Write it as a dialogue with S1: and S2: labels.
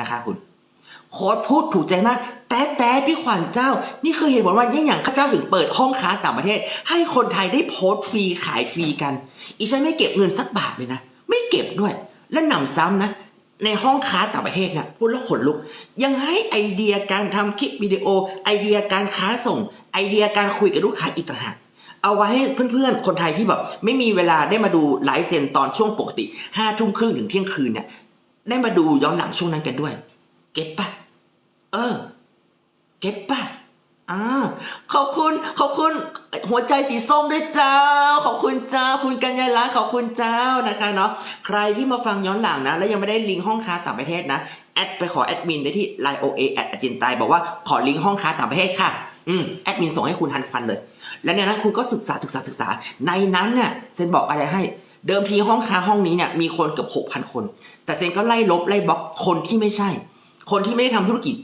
S1: นะคะคุณโค้ดพูดถูกใจมาก แต่แต่พี่ขวัญเจ้า นี่คือเหตุผลว่ายิ่งอย่างข้าเจ้าถึงเปิดห้องค้าต่างประเทศ ให้คนไทยได้โพสต์ฟรีขายฟรีกัน อีฉันไม่เก็บเงินสักบาทเลยนะ ไม่เก็บด้วย และหนำซ้ำนะ ในห้องค้าต่างประเทศเนี่ยพูดแล้วขนลุก ยังให้ไอเดียการทำคลิปวิดีโอ ไอเดียการค้าส่ง ไอเดียการคุยกับลูกค้าอีกต่างหากเอาไว้ให้เพื่อนๆ คนไทยที่แบบไม่มีเวลาได้มาดูไลฟ์เซ็นตอนช่วงปกติห้าทุ่มครึ่งถึงเที่ยงคืนเนี่ย ได้มาดูย้อนหลังช่วงนั้นกันด้วย เก็ตปะเออ เก็ตปะอ่าขอบคุณ ขอบคุณ หัวใจสีส้มด้วยเจ้า ขอบคุณเจ้า คุณกัญญาลักษณ์ขอบคุณเจ้านะคะเนาะ ใครที่มาฟังย้อนหลังนะ แล้วยังไม่ได้ลิงก์ห้องค้าต่างประเทศนะ แอดไปขอแอดมินได้ที่ line oa at a g e n t i บอกว่าขอลิงก์ห้องค้าต่างประเทศค่ะ อืม แอดมินส่งให้คุณทันควันเลย และในนั้นคุณก็ศึกษาศึกษาศึกษา ในนั้นเนี่ยเซนบอกอะไรให้ เดิมทีห้องค้าห้องนี้เนี่ยมีคนเกือบหกพันคน แต่เซนก็ไล่ลบไล่บล็อกคนที่ไม่ใช่ คนที่ไม่ได้ทำธุรกิจ